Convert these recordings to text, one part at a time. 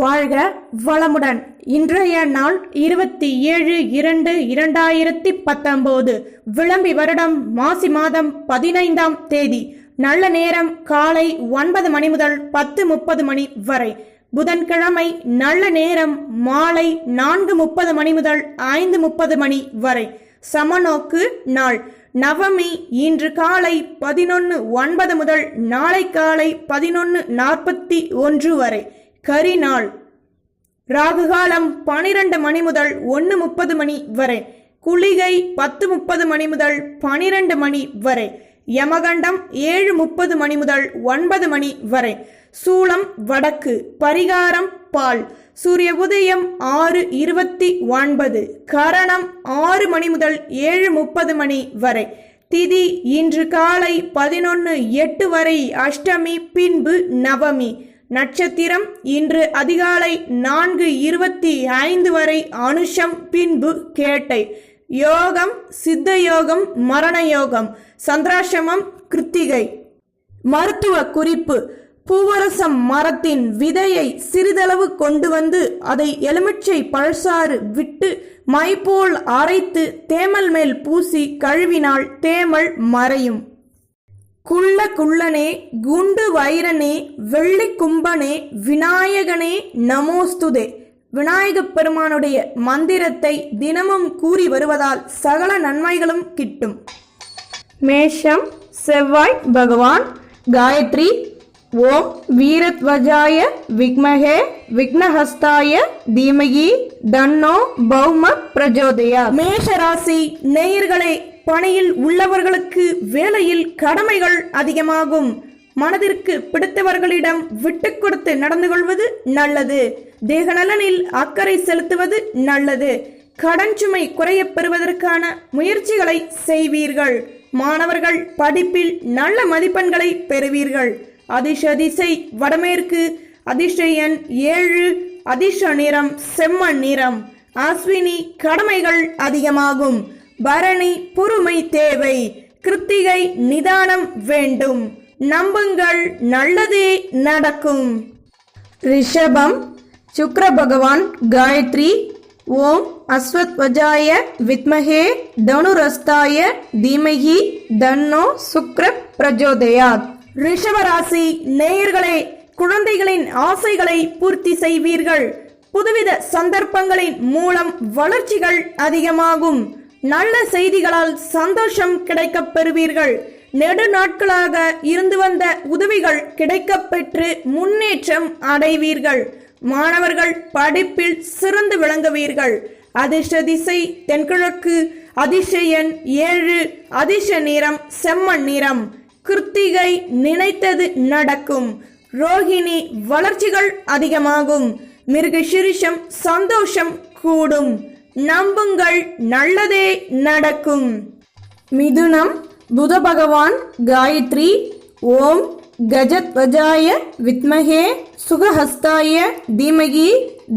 வாழ்க வளமுடன். இன்றைய நாள் இருபத்தி ஏழு இரண்டு இரண்டாயிரத்தி பத்தொன்பது விளம்பி வருடம் மாசி மாதம் பதினைந்தாம் தேதி. நல்ல நேரம் காலை ஒன்பது மணி முதல் பத்து முப்பது மணி வரை. புதன்கிழமை நல்ல நேரம் மாலை நான்கு முப்பது மணி முதல் ஐந்து முப்பது மணி வரை. சமநோக்கு நாள். நவமி இன்று காலை பதினொன்று ஒன்பது முதல் நாளை காலை பதினொன்று நாற்பத்தி ஒன்று வரை. கரிநாள். ராகுகாலம் பனிரெண்டு மணி முதல் ஒன்று முப்பது மணி வரை. குளிகை பத்து முப்பது மணி முதல் பனிரெண்டு மணி வரை. யமகண்டம் ஏழு முப்பது மணி முதல் ஒன்பது மணி வரை. சூளம் வடக்கு பரிகாரம் பால். சூரிய உதயம் ஆறு இருபத்தி ஒன்பது கரணம் ஆறு மணி முதல் ஏழு முப்பது மணி வரை. திதி இன்று காலை பதினொன்று எட்டு வரை அஷ்டமி பின்பு நவமி. நட்சத்திரம் இன்று அதிகாலை நான்கு இருபத்தி ஐந்து வரை அனுஷம் பின்பு கேட்டை. யோகம் சித்த யோகம் மரண யோகம் சந்திராசிரமம் கிருத்திகை. மருத்துவ குறிப்பு பூவரசம் மரத்தின் விதையை சிறிதளவு கொண்டு வந்து அதை எலுமிச்சை பழசாறு விட்டு மைபோல் அரைத்து தேமல் மேல் பூசி கழுவினால் தேமல் மறையும். குள்ள குள்ளனே குண்டு வைரனே வெள்ளி கும்பனே விநாயகனே நமோஸ்துதே. விநாயகப் பெருமானுடைய மந்திரத்தை தினமும் கூறி வருவதால் சகல நன்மைகளும் கிட்டும். மேஷம் செவ்வாய் பகவான் காயத்ரி ஓம் வீரத்வஜாய விக்மகே விக்னஹஸ்தாய தீமகி தன்னோ பௌம பிரஜோதயா. மேஷ ராசி நேயர்களே பணியில் உள்ளவர்களுக்கு வேலையில் கடமைகள் அதிகமாகும். மனதிற்கு பிடித்தவர்களிடம் விட்டு கொடுத்து நடந்து கொள்வது நல்லது. தேக நலனில் அக்கறை செலுத்துவது நல்லது. கடன் சுமை குறைய பெறுவதற்கான முயற்சிகளை செய்வீர்கள். மாணவர்கள் படிப்பில் நல்ல மதிப்பெண்களை பெறுவீர்கள். அதிர்ஷ திசை வடமேற்கு அதிர்ஷ்ட ஏழு அதிஷ நிறம் செம்மண் நிறம். அஸ்வினி கடமைகள் அதிகமாகும். பரணி பொறுமை தேவை. கிருத்திகை நிதானம் வேண்டும். நம்புங்கள் நல்லதே நடக்கும். ரிஷபம் சுக்ர பகவான் காயத்ரி ஓம் அஸ்வத்வஜாய வித்மகே தனுரஸ்தாய தீமகி தன்னோ சுக்ர பிரஜோதயாத். ரிஷபராசி நேயர்களே குழந்தைகளின் ஆசைகளை பூர்த்தி செய்வீர்கள். புதுவித சந்தர்ப்பங்களின் மூலம் வளர்ச்சிகள் அதிகமாகும். நல்ல செய்திகளால் சந்தோஷம் கிடைக்கப் பெறுவீர்கள். நெடு நாட்களாக இருந்து வந்த உதவிகள் கிடைக்கப் பெற்று முன்னேற்றம் அடைவீர்கள். மாணவர்கள் படிப்பில் சிறந்து விளங்குவீர்கள். அதிர்ஷ்ட திசை தென்கிழக்கு அதிர்ஷயன் ஏழு அதிர்ஷ நிறம் செம்மண் நிறம். கிருத்திகை நினைத்தது நடக்கும். ரோஹிணி வளர்ச்சிகள் அதிகமாகும். மிருகசிரிஷம் சந்தோஷம் கூடும். நம்புங்கள் நல்லதே நடக்கும். மிதுனம் புத பகவான் காயத்ரி ஓம் கஜத்வஜாய வித்மகே சுகஹஸ்தாய தீமகி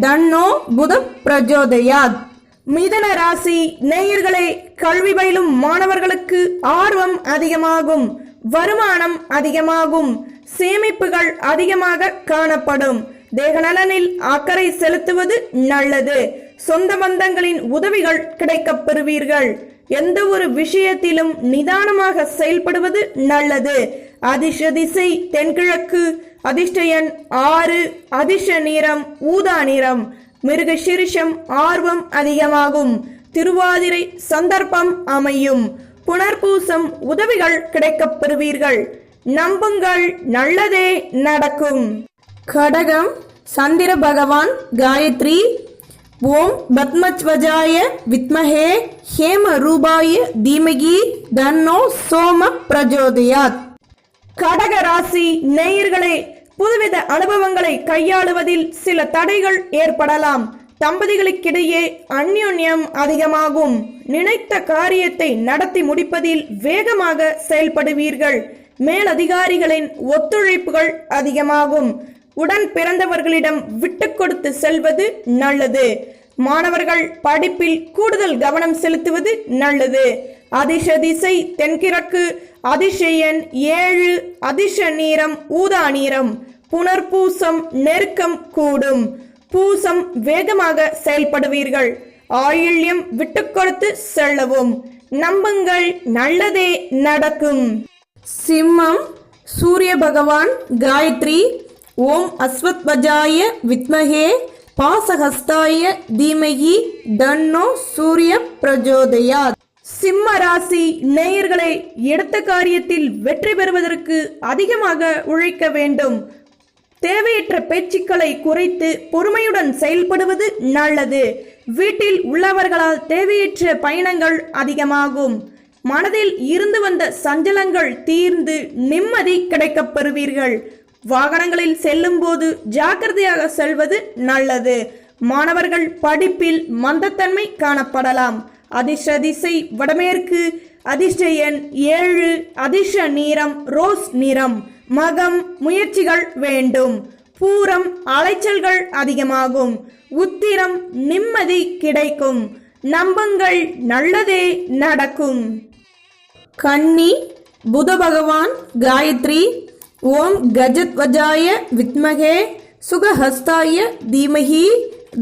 தன்னோ புத பிரஜோதயாத் மிதன ராசி நேயர்களே கல்வி பயிலும் மாணவர்களுக்கு ஆர்வம் அதிகமாகும் வருமானம் அதிகமாகும் சேமிப்புகள் அதிகமாக காணப்படும். தேக நலனில் அக்கறை செலுத்துவது நல்லது. சொந்த பந்தங்களின் உதவிகள் கிடைக்கப் பெறுவீர்கள். எந்த ஒரு விஷயத்திலும் நிதானமாக செயல்படுவது நல்லது. அதிர்ஷ திசை தென்கிழக்கு. அதிர்ஷ்டயன் ஆறு. அதிர்ஷ நிறம் ஊதா நிறம். மிருக சிரிஷம் ஆர்வம் அதிகமாகும். திருவாதிரை சந்தர்ப்பம் அமையும். புனர்பூசம் உதவிகள் கிடைக்கப் பெறுவீர்கள். நம்புங்கள் நல்லதே நடக்கும். கடகம் சந்திர பகவான் காயத்ரி ஓம் பத்மத்வஜாய வித்மஹே ஹேம ரூபாய தீமகி தன்னோ சோம பிரஜோதயாத். கடக ராசி நேயர்களே புதுவித அனுபவங்களை கையாளுவதில் சில தடைகள் ஏற்படலாம். தம்பதிகளுக்கிடையே அந்யோன்யம் அதிகமாகும். நினைத்த காரியத்தை நடத்தி முடிப்பதில் வேகமாக செயல்படுவீர்கள். மேலதிகாரிகளின் ஒத்துழைப்புகள் அதிகமாகும். உடன் பிறந்தவர்களிடம் விட்டு கொடுத்து செல்வது நல்லது. மாணவர்கள் படிப்பில் கூடுதல் கவனம் செலுத்துவது நல்லது. அதிர்ஷ திசை தென்கிழக்கு. அதிசயன் ஏழு. அதிர்ஷ நீரம் ஊதா நீரம். புனர்பூசம் நெருக்கம் கூடும். பூசம் வேகமாக செயல்படுவீர்கள். ஆயுள்யம் விட்டு கொடுத்து செல்லவும். நம்புங்கள் நல்லதே நடக்கும். சிம்மம் சூரிய பகவான் காயத்ரி ஓம் அஸ்வத்வஜாய வித்மகே பாசஹஸ்தாய தீமகி தன்னோ சூரிய பிரஜோதயா சிம்ம ராசி நேயர்களை எடுத்த காரியத்தில் வெற்றி பெறுவதற்கு அதிகமாக உழைக்க வேண்டும். தேவையற்ற பேச்சுக்களை குறைத்து பொறுமையுடன் செயல்படுவது நல்லது. வீட்டில் உள்ளவர்களால் தேவையற்ற பயணங்கள் அதிகமாகும். மனதில் இருந்து வந்த சஞ்சலங்கள் தீர்ந்து நிம்மதி கிடைக்கப் பெறுவீர்கள். வாகனங்களில் செல்லும் போது ஜாக்கிரதையாக செல்வது நல்லது. மாணவர்கள் படிப்பில் மந்தத்தன்மை காணப்படலாம். அதிர்ஷ்ட திசை வடமேற்கு. அதிர்ஷ்ட எண் ஏழு. அதிர்ஷ்ட நிறம் ரோஸ் நிறம். மகம் முயற்சிகள் வேண்டும். பூரம் அலைச்சல்கள் அதிகமாகும். உத்திரம் நிம்மதி கிடைக்கும். நம்பங்கள் நல்லதே நடக்கும். கன்னி புத பகவான் காயத்ரி ஓம் கஜத்வஜாய வித்மகே சுகஹஸ்தாய தீமகி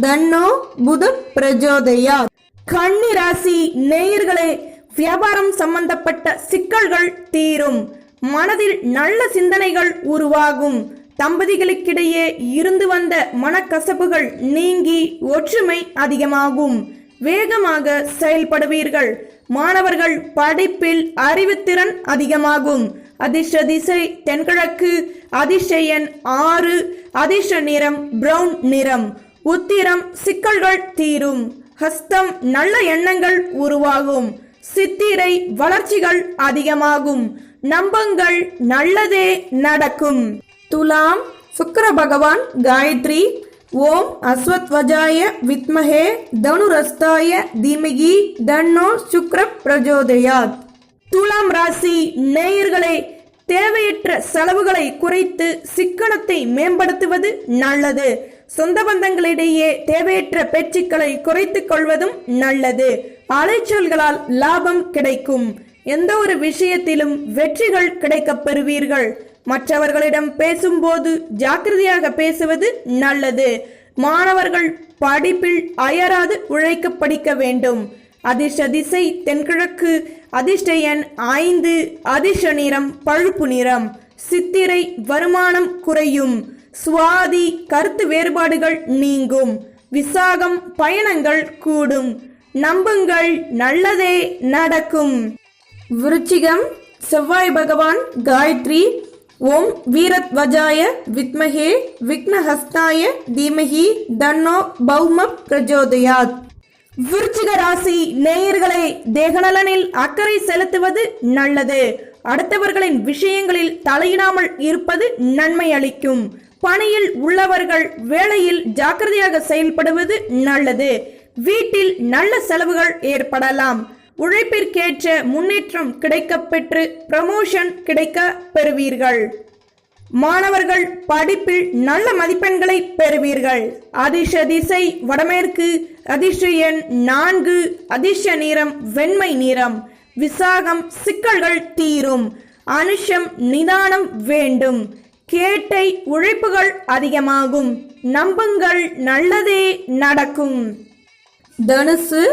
தன்னோ புத பிரஜோதயா கன்னி ராசி நேயர்களே வியாபாரம் சம்பந்தப்பட்ட சிக்கல்கள் தீரும். மனதில் நல்ல சிந்தனைகள் உருவாகும். தம்பதிகளுக்கிடையே இருந்து வந்த மனக்கசப்புகள் நீங்கி ஒற்றுமை அதிகமாகும். வேகமாக செயல்படுவீர்கள். மாணவர்கள் படிப்பில் அறிவுத்திறன் அதிகமாகும். அதிர்ஷ்ட திசை தென்கிழக்கு. அதிர்ஷ்ட எண் ஆறு. அதிர்ஷ்ட நிறம் பிரவுன் நிறம். உத்திரம் சிக்கல்கள் தீரும். ஹஸ்தம் நல்ல எண்ணங்கள் உருவாகும். சித்திரை வளர்ச்சிகள் அதிகமாகும். நம்பங்கள் நல்லதே நடக்கும். துலாம் சுக்கர பகவான் காயத்ரி. ஓம் அஸ்வத்வஜாய வித்மஹே தனுரஸ்தாய தீமகி தன்னோ சுக்ர பிரஜோதயாத். துலாம் ராசி நேயர்களே தேவையற்ற செலவுகளை குறைத்து சிக்கனத்தை மேம்படுத்துவது நல்லது. சொந்த பந்தங்களிடையே தேவையற்ற பேச்சுக்களை குறைத்துக் கொள்வதும் நல்லது. அலைச்சல்களால் லாபம் கிடைக்கும். எந்த ஒரு விஷயத்திலும் வெற்றிகள் கிடைக்கப் பெறுவீர்கள். மற்றவர்களிடம் பேசும்போது ஜாக்கிரதையாக பேசுவது நல்லது. மாணவர்கள் படிப்பில் அயராது உழைக்க படிக்க வேண்டும். அதிர்ஷ்ட திசை தென்கிழக்கு அதிர்ஷ்ட எண் ஐந்து அதிர்ஷ்ட நிறம் பழுப்பு நிறம். சித்திரை வருமானம் குறையும். சுவாதி கருத்து வேறுபாடுகள் நீங்கும். விசாகம் பயணங்கள் கூடும். நம்புங்கள் நல்லதே நடக்கும். விருச்சிகம் செவ்வாய் பகவான் காயத்ரி ஓம் வீரத்வஜாய வித்மகே விக்னஹஸ்தாய தீமகி தன்னோ பௌம பிரஜோதயாத். விருச்சிக ராசி நேயர்களை தேகநலனில் அக்கறை செலுத்துவது நல்லது. அடுத்தவர்களின் விஷயங்களில் தலையிடாமல் இருப்பது நன்மை அளிக்கும். பணியில் உள்ளவர்கள் வேலையில் ஜாக்கிரதையாக செயல்படுவது நல்லது. வீட்டில் நல்ல செலவுகள் ஏற்படலாம். உழைப்பிற்கேற்ற முன்னேற்றம் கிடைக்கப்பெற்று ப்ரமோஷன் கிடைக்க பெறுவீர்கள். மாணவர்கள் படிப்பில் நல்ல மதிப்பெண்களை பெறுவீர்கள். அதிர்ஷ திசை வடமேற்கு அதிர்ஷ எண் நான்கு அதிர்ஷ நிறம் வெண்மை நிறம். விசாகம் சிக்கல்கள் தீரும். அனுஷம் நிதானம் வேண்டும். கேட்டை உழைப்புகள் அதிகமாகும். நம்புங்கள் நல்லதே நடக்கும். தனுசு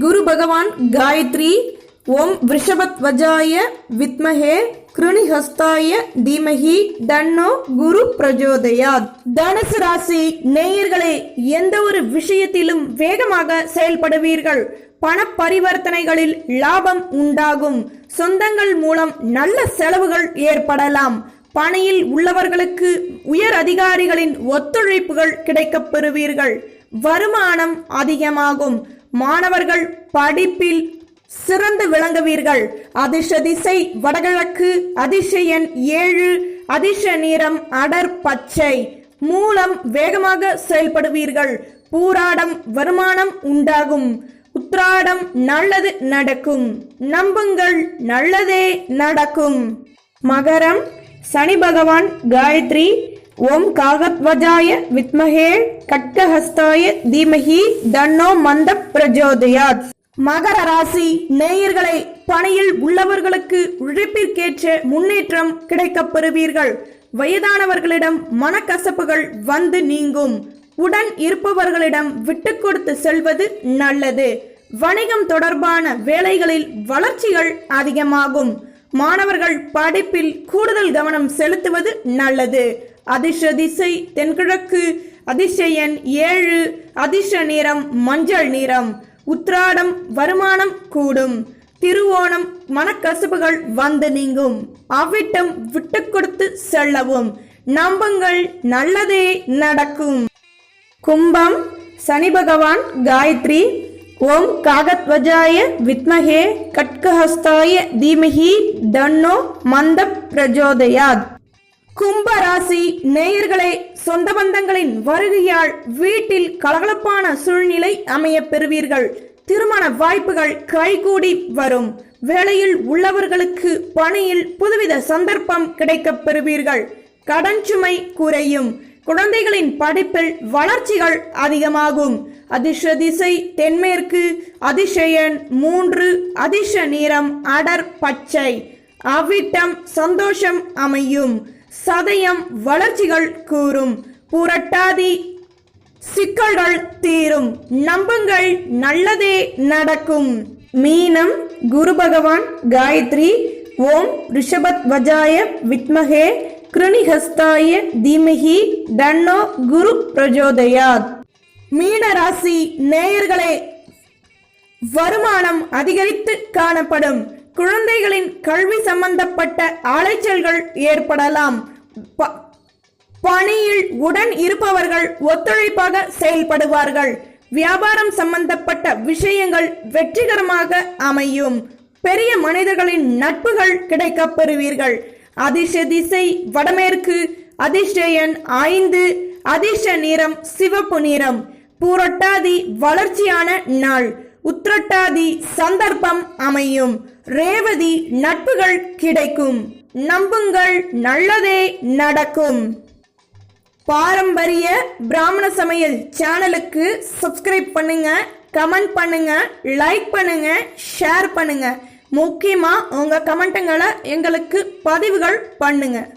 குரு பகவான் காயத்ரி ஓம் விஷபத்வஜாய வித்மஹே கிருணிஹஸ்தாய தீமஹி தன்னோ குரு பிரஜோதயாத். தனுசு ராசி நேயர்களே எந்த ஒரு விஷயத்திலும் வேகமாக செயல்படுவீர்கள். பண பரிவர்த்தனைகளில் லாபம் உண்டாகும். சொந்தங்கள் மூலம் நல்ல செலவுகள் ஏற்படலாம். பணியில் உள்ளவர்களுக்கு உயர் அதிகாரிகளின் ஒத்துழைப்புகள் கிடைக்கப் பெறுவீர்கள். வருமானம் அதிகமாகும். மாணவர்கள் படிப்பில் சிறந்து விளங்குவீர்கள். அதிர்ஷ திசை வடகிழக்கு அதிர்ஷ்ட எண் ஏழு அதிர்ஷ நிறம் அடர் பச்சை. மூலம் வேகமாக செயல்படுவீர்கள். பூராடம் வருமானம் உண்டாகும். உத்ராடம் நல்லது நடக்கும். நம்புங்கள் நல்லதே நடக்கும். மகரம் சனி பகவான் காயத்ரி ஓம் காகத்வஜாய வித்மகே கட்கஹஸ்தாய தீமஹி தன்னோ மந்த பிரஜோதயாத். மகர ராசி நேயர்களை பணியில் உள்ளவர்களுக்கு உழைப்பிற்கேற்ற முன்னேற்றம் கிடைக்கப் பெறுவீர்கள். வயதானவர்களிடம் மனக்கசப்புகள் வந்து நீங்கும். உடன் இருப்பவர்களிடம் விட்டு கொடுத்து செல்வது நல்லது. வணிகம் தொடர்பான வேலைகளில் வளர்ச்சிகள் அதிகமாகும். மாணவர்கள் படிப்பில் கூடுதல் கவனம் செலுத்துவது நல்லது. அதிர்ஷ திசை தென்கிழக்கு. அதிசயன் ஏழு. அதிர்ஷ நிறம் மஞ்சள் நிறம். உத்ராடம் வருமானம் கூடும். திருவோணம் மனக்கசப்புகள் வந்து நீங்கும். அவ்விட்டம் விட்டு கொடுத்து செல்லவும். நம்புங்கள் நல்லதே நடக்கும். கும்பம் சனி பகவான் காயத்ரி. ஓம் காகத்வஜாய வித்மகே கட்கஹஸ்தாய தீமஹி தன்னோ மந்த பிரஜோதயாத். கும்பராசி நேயர்களே சொந்த பந்தங்களின் வருகையால் வீட்டில் கலகலப்பான சூழ்நிலை அமைய பெறுவீர்கள். திருமண வாய்ப்புகள் கைகூடி வரும். வேலையில் உள்ளவர்களுக்கு பணியில் புதுவித சந்தர்ப்பம் கிடைக்கப் பெறுவீர்கள். கடன் சுமை குறையும். குழந்தைகளின் படிப்பில் வளர்ச்சிகள் அதிகமாகும். அதிர்ஷ திசை தென்மேற்கு அதிசயன் மூன்று அதிர்ஷ நிறம் அடர் பச்சை. அவ்விட்டம் சந்தோஷம் அமையும். சதயம் வளர்ச்சிகள் கூறும். புரட்டாதி சிக்கல்கள் தீரும். நம்புங்கள் நல்லதே நடக்கும். மீனம் குரு பகவான் காயத்ரி ஓம் ரிஷபத் வஜாய வித்மகே கிருணிஹஸ்தாய தீமகி தன்னோ குரு பிரஜோதயாத். மீன ராசி நேயர்களே வருமானம் அதிகரித்து காணப்படும். குழந்தைகளின் கல்வி சம்பந்தப்பட்ட அலைச்சல்கள் ஏற்படலாம். ப- பணியில் உடன் இருப்பவர்கள் ஒத்துழைப்பாக செயல்படுவார்கள். வியாபாரம் சம்பந்தப்பட்ட விஷயங்கள் வெற்றிகரமாக அமையும். பெரிய மனிதர்களின் நட்புகள் கிடைக்க பெறுவீர்கள். அதிர்ஷ்ட திசை வடமேற்கு அதிர்ஷ்ட எண் ஐந்து அதிர்ஷ்ட நிறம் சிவப்பு நிறம். பூரட்டாதி வளர்ச்சியான நாள். உத்திரட்டாதி சந்தர்ப்பம் அமையும். ரேவதி நட்புகள் கிடைக்கும். நம்புங்கள் நல்லதே நடக்கும். பாரம்பரிய பிராமண சமையல் சேனலுக்கு சப்ஸ்கிரைப் பண்ணுங்க கமெண்ட் பண்ணுங்க லைக் பண்ணுங்க ஷேர் பண்ணுங்க. முக்கியமாக உங்கள் கமெண்ட்டுங்களை எங்களுக்கு பதிவுகள் பண்ணுங்கள்